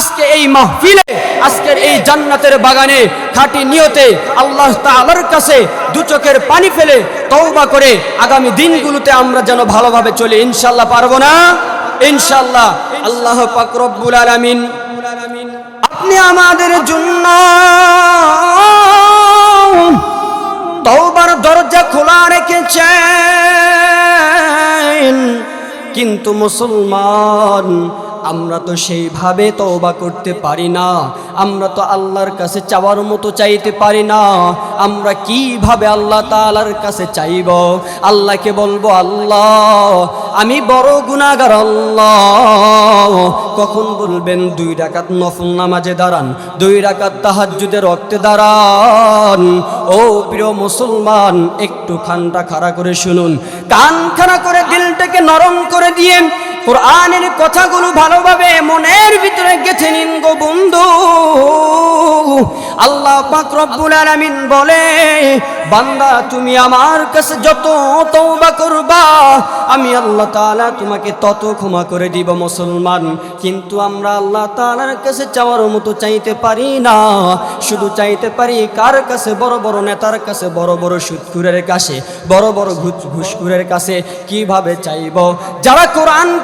আজকে এই মাহফিলে, আজকের এই জান্নাতের বাগানে খাঁটি নিয়তে আল্লাহ তাআলার কাছে দু চোখের পানি ফেলে তওবা করে আগামী দিনগুলোতে আমরা যেন ভালোভাবে চলি ইনশাল্লাহ পারব না? ইনশাল্লাহ আল্লাহ পাক রব্বুল আলামিন আপনি আমাদের জন্য তওবার দরজা খোলা রেখেছেন। কিন্তু মুসলমান আমরা তো সেইভাবে তওবা করতে পারি না। আমরা তো আল্লাহর কাছে চাওয়ার মতো চাইতে পারি না। আমরা কীভাবে আল্লাহ তাআলার কাছে চাইব? আল্লাহকে বলব, আল্লাহ, আমি বড় গুনাহগার আল্লাহ। কখন বলবেন, দুই রাকাত নফল নামাজে দাঁড়ান, দুই রাকাত তাহাজ্জুদে রক্তে দাঁড়ান। ও প্রিয় মুসলমান, একটু খানটা খাড়া করে শুনুন। কান খাড়া করে, দিলটাকে নরম করে দিয়ে কোরআনের কথাগুলো ভালোভাবে মনের ভিতরে গেথে নিন গো বন্ধু। আল্লাহ পাক রব্বুল আলামিন বলে, বান্দা, তুমি আমার কাছে যত তওবা করবা, আমি আল্লাহ তাআলা তোমাকে তত ক্ষমা করে দিব মুসলমান। কিন্তু আমরা আল্লাহ তাআলার কাছে চাওয়ার মতো চাইতে পারি না। শুধু চাইতে পারি কার কাছে? বড় বড় নেতার কাছে, বড় বড় সুদখুরের কাছে, বড় বড় ঘুষ ঘুষখুরের কাছে। কীভাবে চাইব? যারা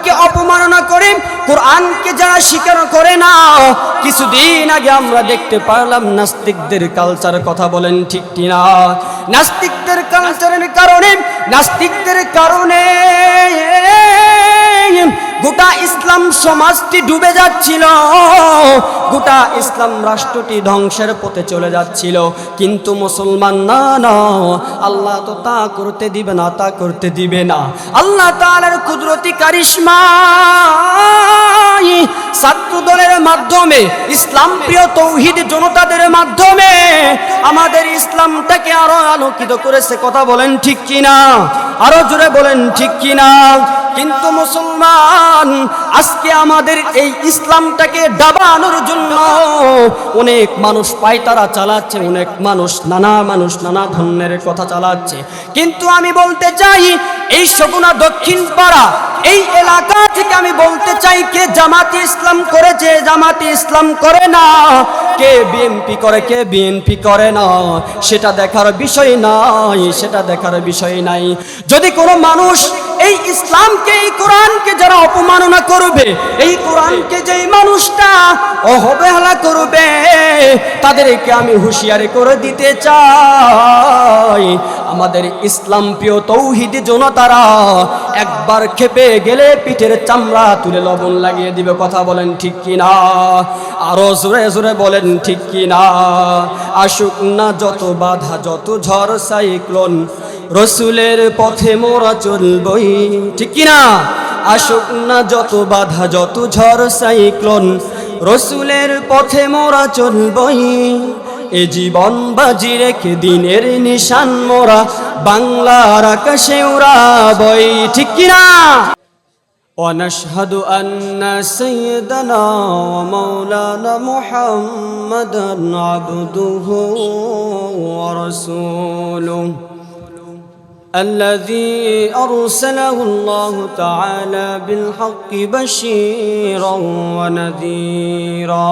কোরআনকে অপমাননা করে, কোরআনকে যারা স্বীকার করে না, কিছুদিন আগে আমরা দেখতে পারলাম নাস্তিকদের কালচার কথা বলেন ঠিক কিনা। নাস্তিকদের কালচারের কারণে, নাস্তিকদের কারণে গোটা ইসলাম সমাজটি ডুবে যাচ্ছিল। গোটা ইসলাম রাষ্ট্রটি ধ্বংসের পথে চলে যাচ্ছিল। কিন্তু মুসলমান না না। আল্লাহ তো তা করতে দিবে না, তা করতে দিবে না। আল্লাহ তালার কুদরতি কারিশমা ছাত্র দলের মাধ্যমে, ইসলাম প্রিয় তৌহিদ জনতাদের মাধ্যমে আমাদের ইসলামটাকে আরও আলোকিত করেছে, কথা বলেন ঠিক কিনা? আরও জোরে বলেন ঠিক কিনা? কিন্তু মুসলমান, আজকে আমাদের এই ইসলামটাকে ডাবানোর জন্য অনেক মানুষ পায়তারা চালাচ্ছে, অনেক মানুষ, নানা মানুষ নানা ধরনের কথা চালাচ্ছে। কিন্তু আমি বলতে চাই এই সগুনা দক্ষিণ পাড়া, এই এলাকা থেকে আমি বলতে চাই, কে জামাতি ইসলাম করেছে জামাতি ইসলাম করে না, কে বিএনপি করে, কে বিএনপি করে না, সেটা দেখার বিষয় নাই, সেটা দেখার বিষয় নাই। যদি কোনো মানুষ এই ইসলামকে, এই কোরআনকে যারা অপমাননা করবে, এই কোরআনকে যেই মানুষটা অবহেলা করবে, তাদেরকে আমি হুঁশিয়ারি করে দিতে চাই। আমাদের ইসলাম প্রিয় তৌহিদি জনতারা, একবার খেপে গেলে পিঠের চামড়া তুলে লবণ লাগিয়ে দিবে, কথা বলেন ঠিক কিনা? আরও জোরে জোরে বলেন ঠিক কিনা? আসুক না যত বাধা, যত ঝড় সাইক্লোন, রসুলের পথে মোরা চলবই, ঠিক কিনা? আসুক না যত বাধা, যত ঝড় সাইক্লোন, রসুলের পথে মোরা চলবই। এ জীবন বাজি রেখে দিনের নিশান মোরা বাংলার আকাশে উড়াবই ঠিক কিনা ونشهد أن سيدنا ومولانا محمدا عبده ورسوله الذي أرسله الله تعالى بالحق بشيرا ونذيرا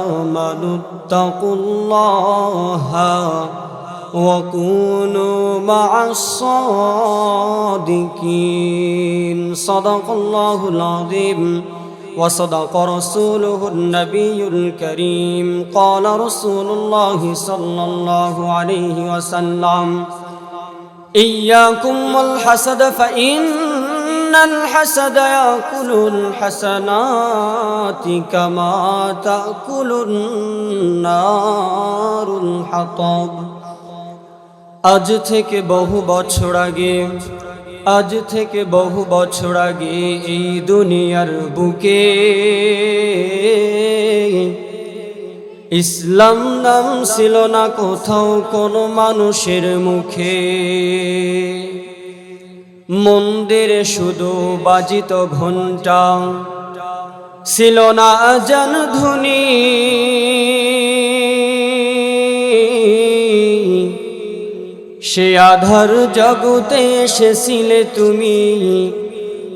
اتقوا الله وكونوا مع الصادقين. صدق الله العظيم. وصدق رسوله النبي الكريم. قال رسول الله صلى الله عليه وسلم إياكم والحسد فإن الحسد يأكل الحسنات كما تأكل النار الحطب আজ থেকে বহু বছর আগে আজ থেকে বহু বছর আগে এই দুনিয়ার বুকে ইসলাম নাম ছিল না কোথাও কোনো মানুষের মুখে মন্দিরে শুধু বাজিত ঘণ্টা ছিল না আজান ধ্বনি। সে আধার জগতে এসেছিলে তুমি।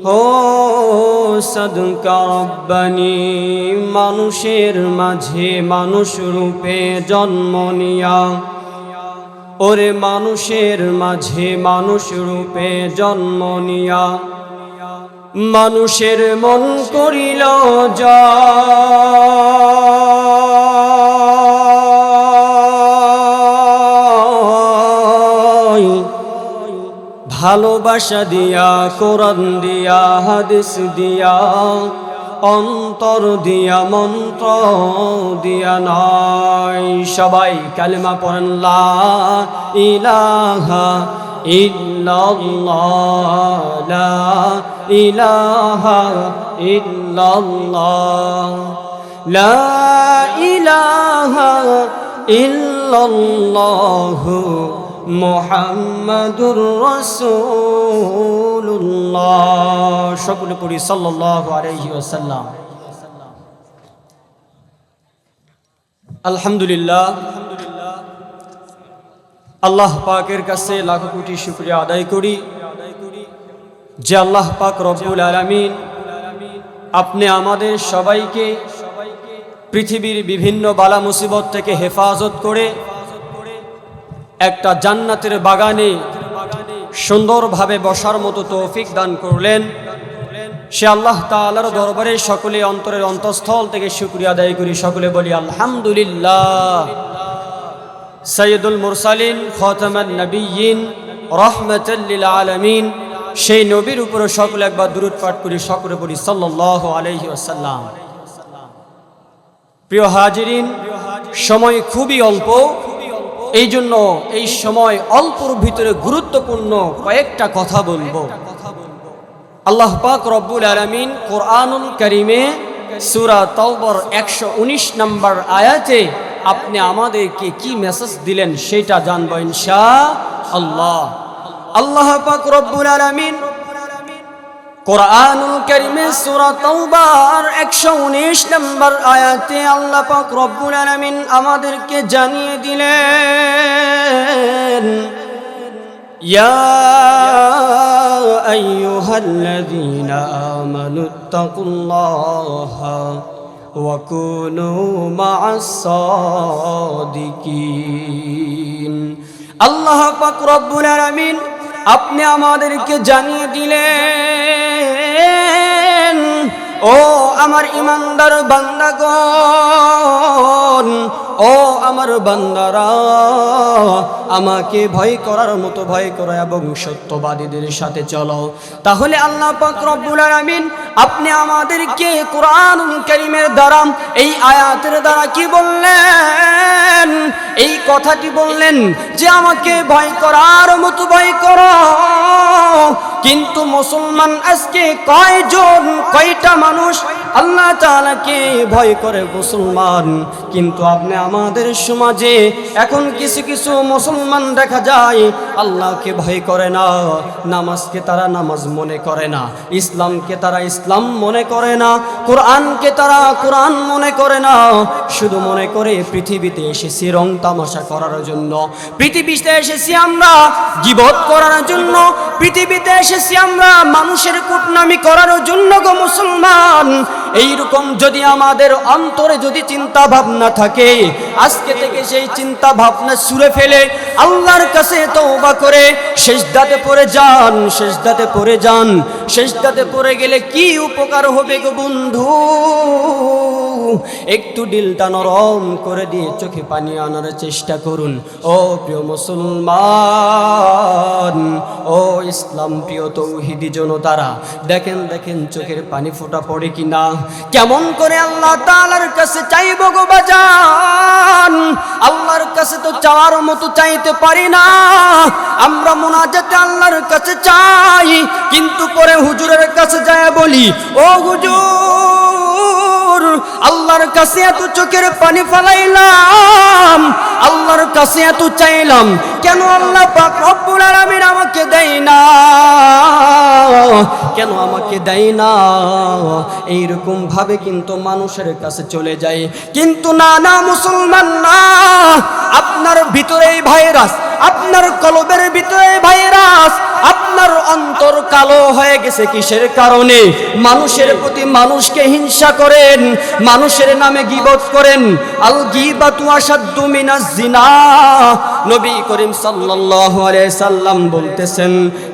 হো সদকা রব্বানি মানুষের মাঝে মানুষ রূপে জন্ম নিয়া। ওরে মানুষের মাঝে মানুষ রূপে জন্ম নিয়া। মানুষের মন করিল জয় ভালোবাসা দিয়া, কোরআন দিয়া, হাদিস দিয়া। অন্তর দিয়া মন্ত্র দিয়া নয় সবাই কালেমা পড়েন, লা ইলাহা ইল্লাল্লাহ, লা ইলাহা ইল্লাল্লাহ, লা ইলাহা ইল্লাল্লাহ মোহাম্মদুর রসুল্লাহ সকলে পড়ি আলাইহি ওয়াসাল্লাম। আলহামদুলিল্লাহ। আল্লাহ পাকের কাছে লাখো কোটি শুকরিয়া আদায় করি যে আল্লাহ পাক রব্বুল আলামিন আপনি আমাদের সবাইকে পৃথিবীর বিভিন্ন বালা মুসিবত থেকে হেফাজত করে একটা জান্নাতের বাগানে সুন্দরভাবে বসার মতো তৌফিক দান করলেন। সে আল্লাহ তাআলার দরবারে সকলে অন্তরের অন্তঃস্থল থেকে শুকরিয়া আদায় করি। সকলে বলি, আলহামদুলিল্লাহ। সৈয়দুল মুরসালিন, খতমান নবীন রহমতুল্লিল আলমিন, সেই নবীর উপরে সকলে একবার দূরত পাঠ করি। সকলে বলি সাল্লাহ আলহি আসাল্লাম প্রিয় হাজিরিন, সময় খুবই অল্প। এই জন্য এই সময় অল্পর ভিতরে গুরুত্বপূর্ণ কয়েকটা কথা বলব। আল্লাহ পাক রব্বুল আলমিন কোরআনুল করিমে সুরা তওবর একশো উনিশ নম্বর আয়াতে আপনি আমাদেরকে কি মেসেজ দিলেন সেটা জানব ইনশা আল্লাহ। আল্লাহ পাক রব্বুল আলমিন কোরআনুল কারিমে সূরা তাওবার 119 নম্বর আয়াতে আল্লাহ পাক রব্বুল আমাদেরকে জানিয়ে দিলেন, ইয়া আইয়ুহাল্লাযীনা আমানুত্তাকুল্লাহা ওয়া কুনু আল্লাহ পাক রব্বুল আলামিন আপনি আমাদেরকে জানিয়ে দিলেন। ও আমার ইমানদার বান্দাগণ, ও আমার বান্দারা, আমাকে ভয় করার মতো ভয় করো এবং সত্যবাদীদের সাথে চলো। তাহলে আল্লাহ পাক রব্বুল আলামিন, আপনি আমাদেরকে কোরআন কারীমের দ্বারা, এই আয়াতের দ্বারা কি বললেন? এই কথাটি বললেন যে আমাকে ভয় করার মতো ভয় করো। কিন্তু মুসলমান আজকে কয়জন, কয়টা মানুষ, আল্লাহ তাআলাকে ভয় করে মুসলমান। কিন্তু আপনি আমাদের সমাজে এখন কিছু কিছু মুসলমান দেখা যায়, আল্লাহকে ভয় করে না, নামাজকে তারা নামাজ মনে করে না, ইসলামকে তারা ইসলাম মনে করে না, কোরআনকে তারা কোরআন মনে করে না। শুধু মনে করে পৃথিবীতে এসেছি রং তামাশা করার জন্য, পৃথিবীতে এসেছি আমরা গিবত করার জন্য, পৃথিবীতে এসেছি আমরা মানুষের কুটনামি করার জন্য গো মুসলমান। এইরকম যদি আমাদের অন্তরে যদি চিন্তা ভাবনা থাকে, আজকে থেকে সেই চিন্তা ভাবনা সুরে ফেলে, আল্লাহর কাছে তওবা করে শেষদাতে পড়ে যান শেষদাতে পড়ে যান। শেষদাতে পড়ে গেলে কি উপকার হবে গো বন্ধু? একটু দিলটা নরম করে দিয়ে চোখে পানি আনার চেষ্টা করুন। ও প্রিয় মুসলমান, ও ইসলাম প্রিয় তৌহিদি জনতারা, দেখেন দেখেন চোখের পানি ফোটা পড়ে কি না কেমন করে আল্লাহ তালার কাছে চাইব গো বাজান? আল্লাহর কাছে তো চাওয়ার মতো চাইতে পারি না। আমরা মোনাজাতে আল্লাহর কাছে চাই, কিন্তু পরে হুজুরের কাছে যায় বলি, ও হুজুর আল্লাহর কাছে এত চোখের পানি ফালাইলাম। আল্লাহর কাছে এত চাইলাম, কেন আল্লাহ পাক রব্বুল আলামিন আমাকে দেয় না? কেন আমাকে দেয় না? এইরকম ভাবে কিন্তু মানুষের কাছে চলে যায়। কিন্তু না না, মুসলমান না। আপনার ভিতরে এই ভাইরাস, আপনার কলবের ভিতরে ভাইরাস, আপনার অন্তর কালো হয়ে গেছে কিসের কারণে? মানুষের প্রতি মানুষকে হিংসা করেন, মানুষের নামে গিবত করেন। আল গিবাতু আসাদ্দু মিনাজ জিনা। নবী করিম সাল্লাম বলতেছেন,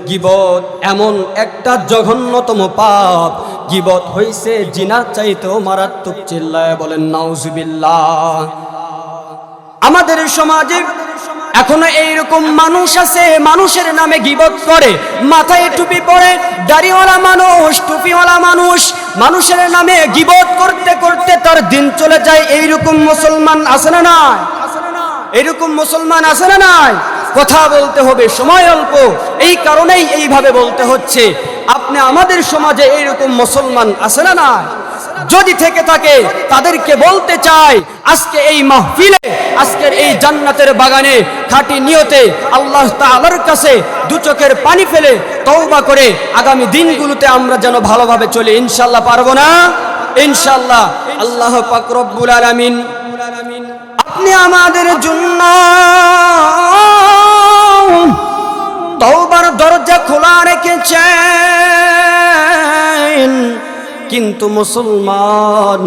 গিবত এমন একটা জঘন্যতম পাপ। গিবত হইছে জিনার চাইতেও মারাত্মক চিল্লায় বলেন, নাউজুবিল্লাহ। আমাদের সমাজে এখনও এইরকম মানুষ আছে, মানুষের নামে গিবত করে, মাথায় টুপি পরে দাড়িওয়ালা মানুষ, টুপিওয়ালা মানুষ, মানুষের নামে গিবত করতে করতে তার দিন চলে যায়, এইরকম মুসলমান আছে না নাই? এরকম মুসলমান আছে না নাই? কথা বলতে হবে, সময় অল্প। এই কারণেই এইভাবে বলতে হচ্ছে। আপনি আমাদের সমাজে এইরকম মুসলমান আছে না নাই? যদি থেকে থাকে, তাদেরকে বলতে চাই, আজকে এই মাহফিলে, আজকের এই জান্নাতের বাগানে, খাঁটি নিয়তে আল্লাহ তাআলার কাছে দু চোখের পানি ফেলে তওবা করে আগামী দিনগুলোতে আমরা যেন ভালোভাবে চলি। ইনশাল্লাহ পারব না? ইনশাল্লাহ আল্লাহ পাক রব্বুল আলামিন আপনি আমাদের জন্য তওবার দরজা খোলা রেখেছেন। কিন্তু মুসলমান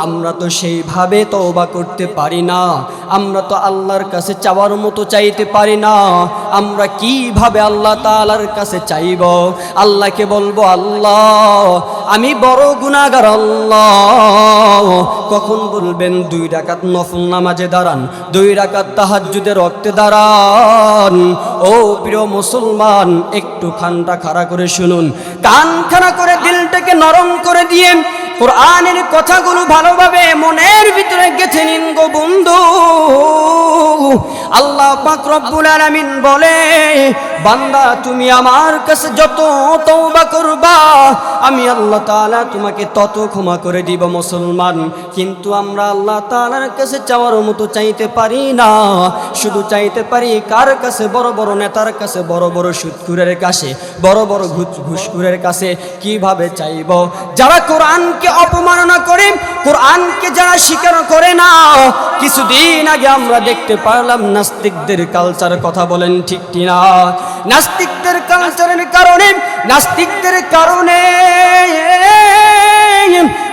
আমরা তো সেইভাবে তওবা করতে পারি না। আমরা তো আল্লাহর কাছে চাওয়ার মতো চাইতে পারি না। আমরা কীভাবে আল্লাহ তাআলার কাছে চাইব? আল্লাহকে বলব, আল্লাহ, আমি বড় গুনাহগার আল্লাহ। কখন বলবেন, দুই রাকাত নফল নামাজে দাঁড়ান, দুই রাকাত তাহাজ্জুদে রক্তে দাঁড়ান। ও প্রিয় মুসলমান, একটু খানটা খাড়া করে শুনুন। কান খাড়া করে, দিলটাকে নরম করে দিয়ে কোরআনের কথাগুলো ভালোভাবে মনের ভিতরে গেছে নিন গো বন্ধু। আল্লাহ পাক রব্বুল আলামিন বলে বান্দা, তুমি আমার কাছে যত তওবা করবা, আমি আল্লাহ তাআলা তোমাকে তত ক্ষমা করে দিব মুসলমান। কিন্তু আমরা আল্লাহ তাআলার কাছে চাওয়ার মতো চাইতে পারি না। শুধু চাইতে পারি কার কাছে? বড় বড় নেতার কাছে, বড় বড় সুৎকুরের কাছে, বড় বড় ঘুষ ঘুষখুরের কাছে। কীভাবে চাইব? যারা কোরআনকে অপমাননা করে, কোরআনকে যারা স্বীকার করে না, কিছুদিন আগে আমরা দেখতে পারলাম নাস্তিকদের কালচার কথা বলেন ঠিক কিনা। নাস্তিকদের কালচারের কারণে নাস্তিকদের কারণে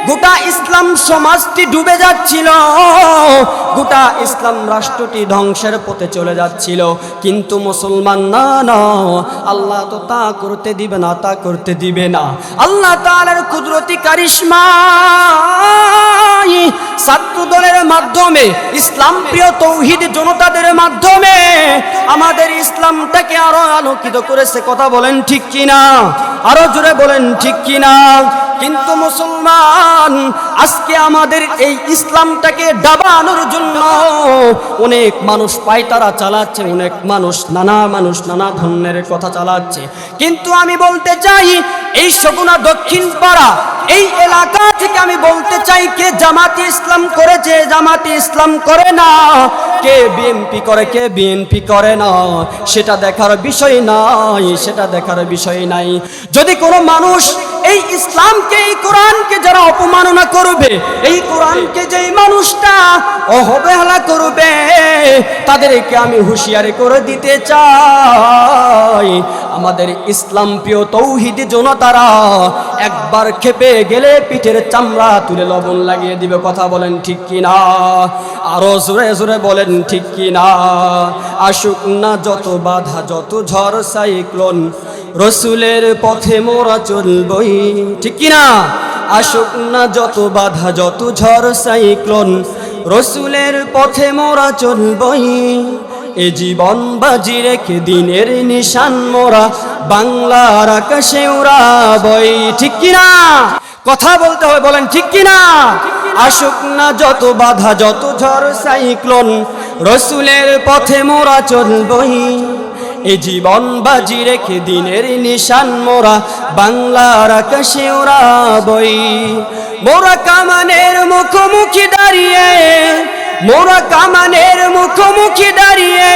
গোটা ইসলাম সমাজটি ডুবে যাচ্ছিল। গোটা ইসলাম রাষ্ট্রটি ধ্বংসের পথে চলে যাচ্ছিল। কিন্তু মুসলমান না না। আল্লাহ তো তা করতে দিবে না, তা করতে দিবে না। আল্লাহ তাআলার কুদরতি কারিশমা ছাত্র দলের মাধ্যমে, ইসলাম প্রিয় তৌহিদ জনতাদের মাধ্যমে আমাদের ইসলামটাকে আরও আলোকিত করেছে। কথা বলেন ঠিক কিনা? আরও জোরে বলেন ঠিক কিনা? কিন্তু মুসলমান আজকে আমাদের এই ইসলামটাকে ডাবানোর জন্য অনেক মানুষ পায়তারা চালাচ্ছে, অনেক মানুষ, নানা মানুষ নানা ধরনের কথা চালাচ্ছে। কিন্তু আমি বলতে চাই, এই সগুনা দক্ষিণ পাড়া, এই এলাকা থেকে আমি বলতে চাই, কে জামাতি ইসলাম করেছে জামাতি ইসলাম করে না, কে বিএনপি করে, কে বিএনপি করে না, সেটা দেখার বিষয় নাই, সেটা দেখার বিষয় নাই। যদি কোনো মানুষ এই ইসলামকে, এই কোরআনকে যারা অপমাননা করবে, এই কোরআনকে যেই মানুষটা অবহেলা করবে, তাদেরকে আমি হুঁশিয়ারি করে দিতে চাই। আমাদের ইসলাম প্রিয় তৌহিদি জনতারা, একবার খেপে গেলে পিঠের চামড়া তুলে লবণ লাগিয়ে দিবে, কথা বলেন ঠিক কি না আরও জোরে জোরে বলেন ঠিক কি না আসুক না যত বাধা, যত ঝড় সাইক্লোন, রসুলের পথে মোরা চলবই। ঠিক কি না আসুক না যত বাধা, যত ঝড় সাইক্লোন, রসুলের পথে মোরা চলবই। এ জীবন বাজি রেখে দিনের নিশান মোরা, বাংলার আকাশে উড়াবই, ঠিক কিনা? কথা বলতে হবে, বলেন, ঠিক কিনা? আসুক না যত বাধা, যত ঝড়, সাইক্লোন, রসুলের পথে মোরা চলবই। এ জীবন বাজি রেখে দিনের নিশান মোরা, বাংলার আকাশে উড়াবই। মোরা কামানের মুখোমুখি দাঁড়িয়ে মোরা কামানের মুখোমুখি দাঁড়িয়ে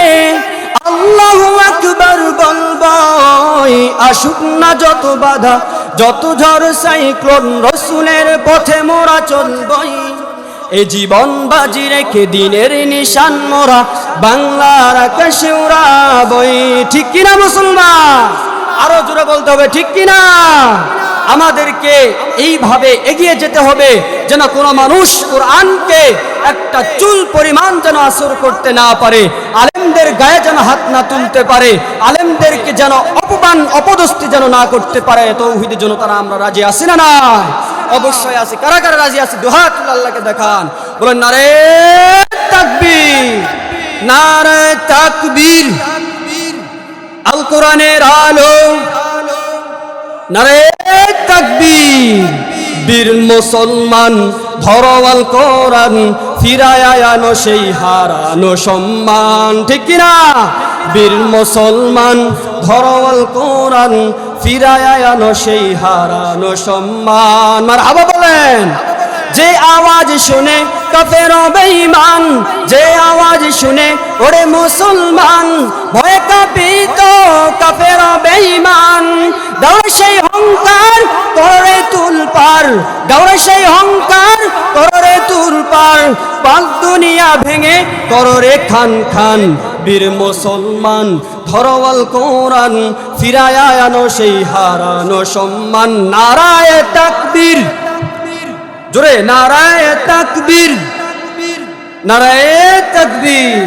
আল্লাহু আকবার বলবই, আসুক না যত বাধা, যত ঝড় সাইক্লোন রসুলের পথে মোরা চলবই। এ জীবন বাজি রেখে দিনের নিশান মোরা, বাংলার আকাশে উড়াবই। ঠিক কিনা মুসলমান? আরও জোরে বলতে হবে, ঠিক কিনা? আমাদেরকে এইভাবে এগিয়ে যেতে হবে যেন কোনো মানুষ কোরআনকে একটা চুল পরিমাণ যেন আসর করতে না পারে। আলেমদের গায়ে যেন হাত না তুলতে পারে। আলেমদেরকে যেন অপমান, অপদস্থি যেন না করতে পারে। তৌহিদের জন্য তারা আমরা রাজি আছি না না অবশ্যই আছি। কারা কারা রাজি আছি? দুহাত আল্লাহকে দেখান। বলেন, নারে তাকবীর নারে তাকবীর। আল কোরআনের আলো নারে তাকবীর। বীর মুসলমান ভরওয়াল কোরআন, ফিরায় আনো সেই হারানো সম্মান। ঠিক কিনা? বীর মুসলমান ভরওয়াল কোরআন, ফিরায় সেই হারানো সম্মান। মার হাবা বলেন। যে আওয়াজ শুনে কাফের বেঈমান, যে আওয়াজ শুনে ওরে মুসলমান, ভয় কাঁপিত কাফের বেঈমান। দৌড়ে সেই অহংকার, করে তুল পার। দৌড়ে সেই অহংকার, করে তুল পার। পাক দুনিয়া ভেঙে কররে খান খান। বীর মুসলমান ধরওয়াল কোরআন, ফিরায় আনো সেই হারানো সম্মান। নারায় তাকবীর। জোরে, নারায় তাকবীর। নারায় তাকবীর।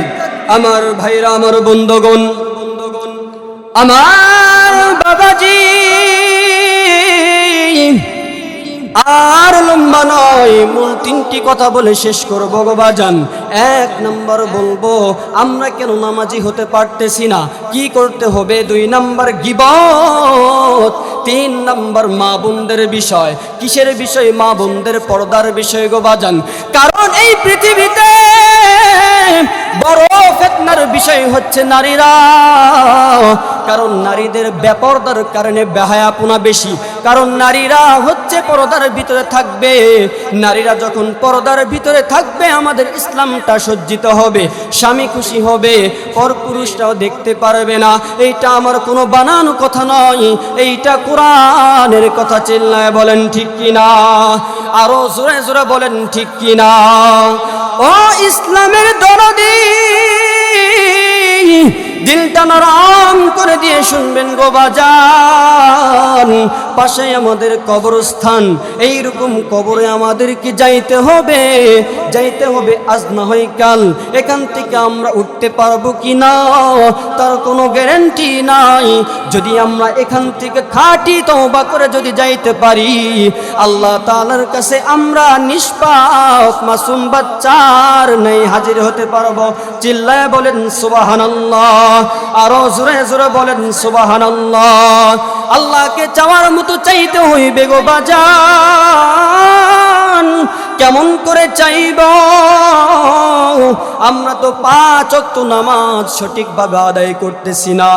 আমার ভাইরা, আমার বন্ধগণ, আমার বাবাজি, আর লম্বা নয়, মূল তিনটি কথা বলে শেষ করব বাজান। এক নম্বর বলব, আমরা কেন নামাজি হতে পারতেছি না? কি করতে হবে? দুই নম্বর গিবত। তিন নম্বর মা বোনদের বিষয়। কিসের বিষয়? মা বোনদের পর্দার বিষয় গো বাজান। কারণ এই পৃথিবীতে বড় ফেতনার বিষয় হচ্ছে নারীরা। কারণ নারীদের বেপরদার কারণে বেহায়াপনা বেশি। কারণ নারীরা হচ্ছে পর্দার ভিতরে থাকবে। নারীরা যখন পর্দার ভিতরে থাকবে, আমাদের ইসলামটা সজ্জিত হবে, স্বামী খুশি হবে পর পুরুষটাও দেখতে পারবে না। এইটা আমার কোনো বানানো কথা নয়। এইটা কোরআনের কথা চিল্লায় বলেন, ঠিক কিনা? আরও জোরে জোরে বলেন, ঠিক কিনা? ও ইসলামের দরদি দিলটা নরম করে দিয়ে শুনবেন গো বাজান। পাশে আমাদের কবরস্থান, এইরকম কবরে আমাদেরকে যাইতে হবে? যাইতে হবে আজ না হয় কাল। এখান থেকে আমরা উঠতে পারব কি না? তার কোনো গ্যারান্টি নাই। যদি আমরা এখান থেকে খাটি তওবা করে যদি যাইতে পারি, আল্লাহ তালার কাছে আমরা নিষ্পাপ, মাসুম বাচ্চার নেই হাজির হতে পারব। চিল্লায় বলেন, সুবহানাল্লাহ। আরও জোরে জোরে বলেন সুবহানাল্লাহ। আল্লাহকে চাওয়ার মতো চাইতে হইবে গো বাজান। কেমন করে চাইব? আমরা তো পাঁচ অক্ত নামাজ সঠিকভাবে আদায় করতেছি না।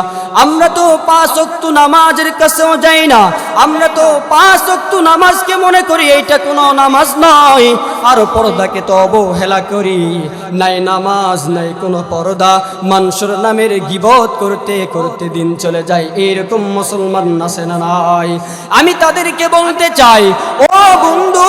আমরা তো পাঁচ অক্ত নামাজের কাছেও যাই না। আমরা তো পাঁচ অক্ত নামাজকে মনে করি এইটা কোনো নামাজ নয়। আর পর্দাকে তো অবহেলা করি। নাই নামাজ, নাই কোনো পর্দা। মানুষের নামের গিবত করতে করতে দিন চলে যায়। এইরকম মুসলমান আছে না নাই? আমি তাদেরকে বলতে চাই, ও বন্ধু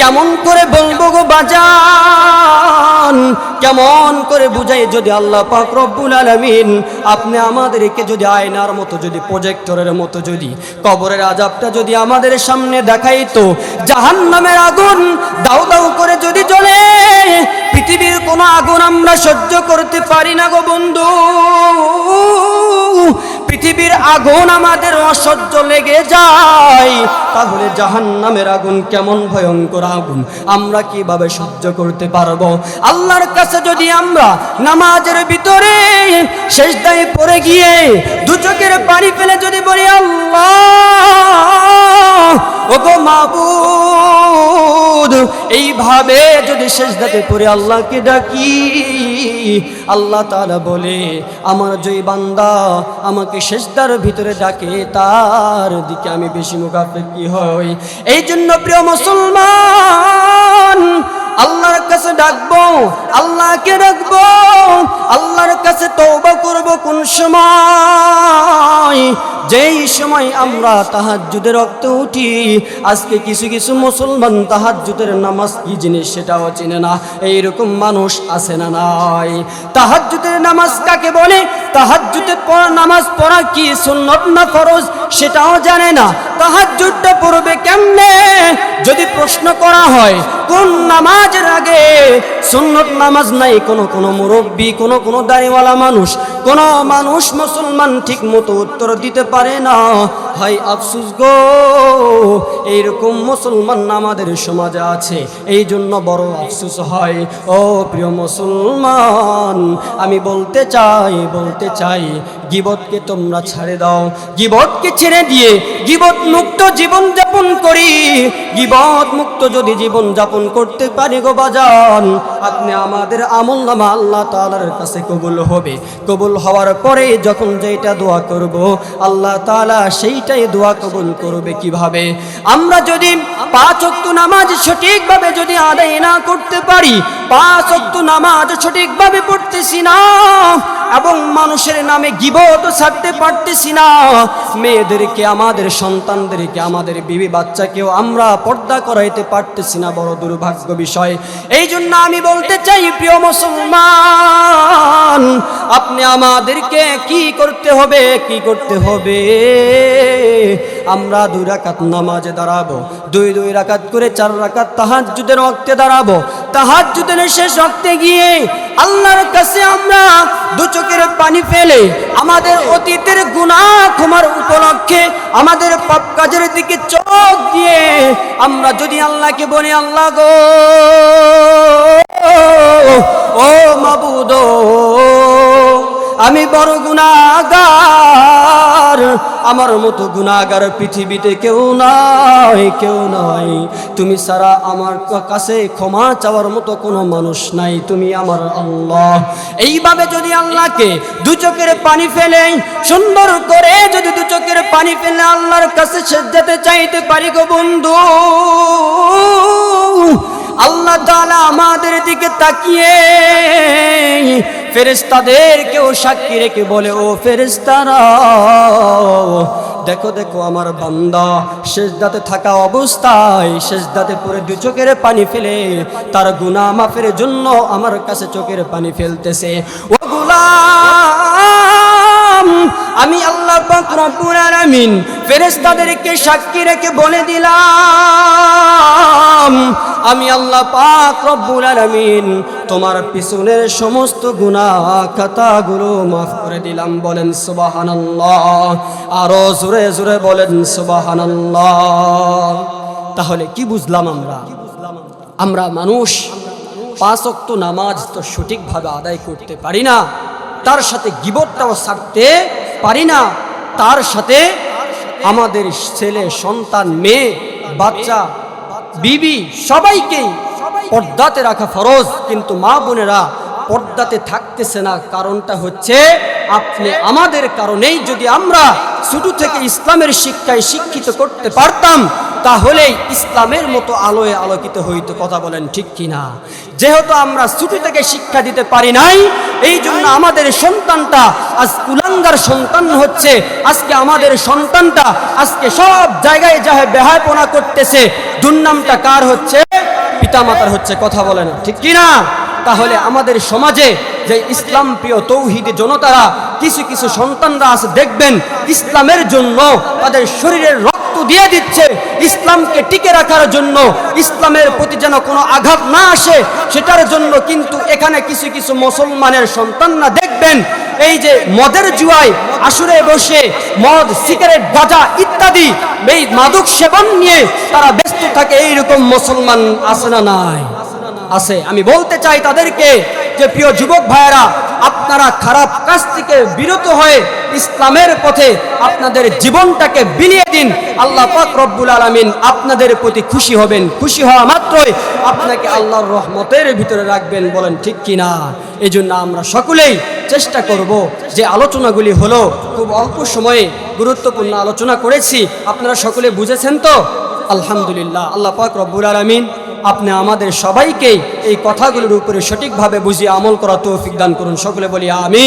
কেমন করে বলব গো বাজান? কেমন করে বুঝাই যদি আল্লাহ পাক রব্বুল আলামিন? আপনি আমাদেরকে যদি আয়নার মতো, যদি প্রজেক্টরের মতো, যদি কবরের আজাবটা যদি আমাদের সামনে দেখাইতো, জাহান্নামের আগুন দাউ দাউ করে যদি জ্বলে, পৃথিবীর কোনো আগুন আমরা সহ্য করতে পারি না গো বন্ধু। পৃথিবীর আগুন আমাদের অসহ্য লেগে যায়। তাহলে জাহান্নামের আগুন কেমন ভয়ঙ্কর আগুন আমরা কীভাবে সহ্য করতে পারব? আল্লাহর কাছে যদি আমরা নামাজের ভিতরে শেষ দায় পড়ে গিয়ে দু চোখের পানি ফেলে যদি বলি, আল্লাহ ওগো মাবুদ, এইভাবে যদি শেষদাতে পড়ে আল্লাহকে ডাকি, আল্লাহ তালা বলে, আমার জয় বান্দা আমাকে শেষদার ভিতরে ডাকে, তার দিকে আমি বেশি মুখাপেক্ষি হই। এই জন্য প্রিয় মুসলমান আল্লাহর কাছে ডাকবো, আল্লাহকে ডাকবো, আল্লাহর কাছে তওবা করব কোন সময়? যেই সময় আমরা তাহাজ্জুদের রক্ত উঠি, আজকে কিছু কিছু মুসলমান তাহাজ্জুদের নামাজ কি জিনিস সেটাও চিনে না, এইরকম মানুষ আছে না নাই। তাহাজ্জুদের নামাজ কাকে বলে? তাহাজ্জুদের পড়া নামাজ পড়া কি সুন্নত না ফরজ সেটাও জানে না। তাহাজ্জুদটা পড়বে কেমনে? যদি প্রশ্ন করা হয়, কোন নামাজের আগে সুন্নত নামাজ নাই। কোন কোন মুরব্বী, কোন কোন দাড়িওয়ালা মানুষ, কোন মানুষ মুসলমান ঠিক মতো উত্তর দিতে পারে না। ভাই, আফসুস গো, এইরকম মুসলমান আমাদের সমাজে আছে। এই জন্য বড় আফসুস হয়। ও প্রিয় মুসলমান, আমি বলতে চাই বলতে চাই, গিবতকে তোমরা ছাড়ে দাও। গিবতকে ছেড়ে দিয়ে গিবত মুক্ত জীবন যাপন করি। গিবত মুক্ত যদি জীবন যাপন করতে পারি গো বাজান, আপনি আমাদের আমল নামা আল্লাহ তালার কাছে কবুল হবে। কবুল হওয়ার পরে যখন যেটা দোয়া করব, আল্লাহ তাআলা সেইটাই দোয়া কবুল করবে কীভাবে? আমরা যদি পাঁচ ওয়াক্ত নামাজ সঠিকভাবে যদি আদায় না করতে পারি, পাঁচ ওয়াক্ত নামাজ সঠিকভাবে পড়তেছি না। এবং মানুষের নামে গিবত ছাড়তে পারতেছি না। মেয়েদেরকে, আমাদের সন্তানদেরকে, আমাদের বিবি বাচ্চাকেও আমরা পর্দা করাইতে পারতেছি না, বড় দুর্ভাগ্য বিষয়। এই জন্য আমি বলতে চাই, প্রিয় মুসলমান, আপনি আমাদেরকে কি করতে হবে, কি করতে হবে? আমরা দুই রাকাত নামাজে দাঁড়াবো, দুই দুই রাকাত করে চার রাকাত তাহাজ্জুদের ওয়াক্তে দাঁড়াবো। তাহাজ্জুদের শেষ ওয়াক্তে গিয়ে আল্লাহর কাছে আমরা দু চোখের পানি ফেলে আমাদের অতীতের গুণা ক্ষমার উপলক্ষে আমাদের পাপ কাজের দিকে চোখ দিয়ে আমরা যদি আল্লাহকে বলি, আল্লাহ গো, ও মাবুদ, আমি বড় গুনাগার আমার মতো গুনাগার পৃথিবীতে কেউ নাই কেউ নাই। তুমি সারা আমার কাছে ক্ষমা চাওয়ার মতো কোনো মানুষ নাই, তুমি আমার আল্লাহ। এইভাবে যদি আল্লাহকে দু চোখের পানি ফেলে, সুন্দর করে যদি দু চোখের পানি ফেলে আল্লাহর কাছে সেজাতে চাইতে পারি গো বন্ধু আল্লাহ তাআলা আমাদের দিকে তাকিয়ে ফেরেস্তাদেরকেও সাক্ষী রেখে বলে, ও ফেরেস্তারা দেখো দেখো আমার বান্দা শেষদাতে থাকা অবস্থায় শেষদাতে পরে দু চোখের পানি ফেলে, তার গুনাহ মাফের জন্য আমার কাছে চোখের পানি ফেলতেছে। ও গুলাম আমি আল্লাহ পাক রব্বুল আলামিন সাক্ষী রেখে বলে দিলাম, আমি আল্লাহ পাক রব্বুল আলামিন তোমার পিছনের সমস্ত গুনাহ খাতাগুলো মাফ করে দিলাম, বলেন সুবহানাল্লাহ। আরও জোরে জোরে বলেন সুবহানাল্লাহ। তাহলে কি বুঝলাম আমরা? আমরা মানুষ, পাঁচ অক্ত নামাজ তো সঠিকভাবে আদায় করতে পারি না, তার সাথে গিবতটাও ছাড়তে পারি না, তার সাথে আমাদের ছেলে, সন্তান, মেয়ে, বাচ্চা, বিবি সবাইকেই পর্দাতে রাখা ফরজ। কিন্তু মা বোনেরা পর্দাতে থাকতেছে না। কারণটা হচ্ছে আপনি আমাদের কারণেই যদি আমরা ছোট থেকে ইসলামের শিক্ষায় শিক্ষিত করতে পারতাম, তাহলেই ইসলামের মতো আলোয় আলোকিত হইতো, কথা বলেন ঠিক কিনা? যেহেতু আমরা ছুটি থেকে শিক্ষা দিতে পারি নাই এই জন্য আমাদের সন্তানটা আজ কুলাঙ্গার সন্তান হচ্ছে, আজকে আমাদের সন্তানটা আজকে সব জায়গায় যাহে বেহায়পনা করতেছে দুর্নামটা কার হচ্ছে? পিতামাতার হচ্ছে, কথা বলে না ঠিক কি না তাহলে আমাদের সমাজে যে ইসলাম প্রিয় তৌহিদ জনতারা, কিছু কিছু সন্তানরা আছে, দেখবেন ইসলামের জন্য তাদের শরীরের রক্ত দিয়ে দিচ্ছে। ইসলামকে টিকে রাখার জন্য ইসলামের প্রতি যেন কোনো আঘাত না আসে, সেটার জন্য কিন্তু এখানে কিছু কিছু মুসলমানের সন্তানরা দেখবেন, এই যে মদের জুয়ায় আসরে বসে মদ, সিগারেট, গাঁজা ইত্যাদি, এই মাদক সেবন নিয়ে তারা ব্যস্ত থাকে, এইরকম মুসলমান আছে না নাই? আছে। আমি বলতে চাই তাদেরকে যে, প্রিয় যুবক ভাইয়েরা, আপনারা খারাপ কাজ থেকে বিরত হয়ে ইসলামের পথে আপনাদের জীবনটাকে বিলিয়ে দিন। আল্লাহ পাক রব্বুল আলামিন আপনাদের প্রতি খুশি হবেন। খুশি হওয়া মাত্রই আপনাকে আল্লাহর রহমতের ভিতরে রাখবেন বলেন ঠিক কি না এই জন্য আমরা সকলেই চেষ্টা করব যে, আলোচনাগুলি হলো খুব অল্প সময়ে গুরুত্বপূর্ণ আলোচনা করেছি। আপনারা সকলে বুঝেছেন তো? আলহামদুলিল্লাহ। আল্লাহ পাক রব্বুল আলামিন আপনি আমাদের সবাইকেই এই কথাগুলোর উপরে সঠিকভাবে বুঝিয়ে আমল করা তৌফিক দান করুন। সকলে বলি আমি